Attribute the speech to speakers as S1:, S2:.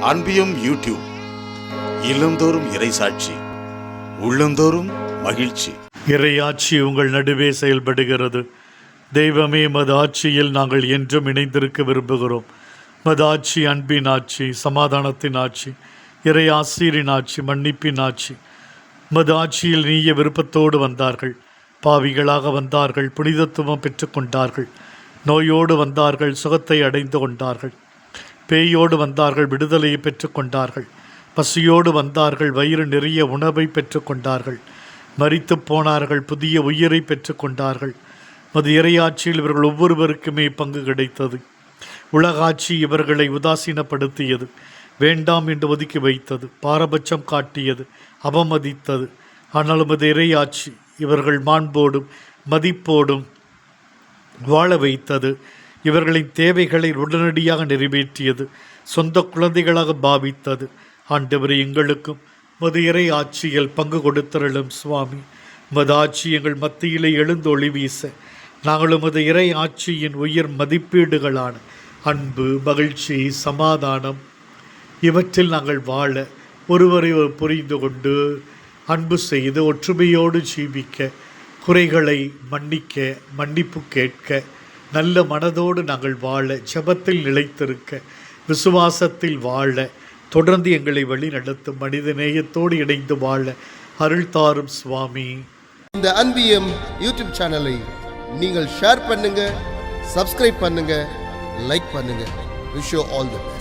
S1: அன்பியும் YouTube இல்லந்தோறும் இறைசாட்சி உள்ளந்தோறும் மகிழ்ச்சி.
S2: இறையாட்சி உங்கள் நடுவே செயல்படுகிறது. தெய்வமே மது ஆட்சியில் நாங்கள் என்றும் இணைந்திருக்க விரும்புகிறோம். மது ஆட்சி அன்பின் ஆட்சி சமாதானத்தின் ஆட்சி இறை ஆசிரியின் ஆட்சி மன்னிப்பின் ஆட்சி. மது ஆட்சியில் நீய விருப்பத்தோடு வந்தார்கள். பாவிகளாக வந்தார்கள். புனிதத்துவம் பெற்றுக்கொண்டார்கள் நோயோடு வந்தார்கள். சுகத்தை அடைந்து கொண்டார்கள். பேயோடு வந்தார்கள் விடுதலையை பெற்றுக்கொண்டார்கள் பசியோடு வந்தார்கள் வயிறு நிறைய உணவை பெற்றுக்கொண்டார்கள் மறித்து போனார்கள் புதிய உயிரை பெற்றுக்கொண்டார்கள் மது இறையாட்சியில் இவர்கள் ஒவ்வொருவருக்குமே பங்கு கிடைத்தது. உலகாட்சி இவர்களை உதாசீனப்படுத்தியது. வேண்டாம் என்று ஒதுக்கி வைத்தது. பாரபட்சம் காட்டியது. அவமதித்தது. ஆனாலும் அது இறையாட்சி. இவர்கள் மாண்போடும் மதிப்போடும் வாழ வைத்தது. இவர்களின் தேவைகளை உடனடியாக நிறைவேற்றியது. சொந்த குழந்தைகளாக பாவித்தது. ஆண்டவர் எங்களுக்கும் மது இறை ஆட்சியில் பங்கு கொடுத்தருளும் சுவாமி. மது ஆட்சி எங்கள் மத்தியிலே எழுந்து ஒளி வீச. நாங்கள் உமது இறை ஆட்சியின் உயர் மதிப்பீடுகளான அன்பு மகிழ்ச்சி சமாதானம் இவற்றில் நாங்கள் வாழ ஒருவரை புரிந்து கொண்டு அன்பு செய்து ஒற்றுமையோடு ஜீவிக்க குறைகளை மன்னிக்க மன்னிப்பு கேட்க நல்ல மனதோடு நாங்கள் வாழ ஜெபத்தில் நிலைத்திருக்க விசுவாசத்தில் வாழ தொடர்ந்து எங்களை வழி நடத்தும் மனித நேயத்தோடு இணைந்து வாழ அருள் தாரும் சுவாமி.
S3: இந்த அன்பியம் யூடியூப் சேனலை நீங்கள் ஷேர் பண்ணுங்க சப்ஸ்கிரைப் பண்ணுங்க லைக் பண்ணுங்க. Wish all the best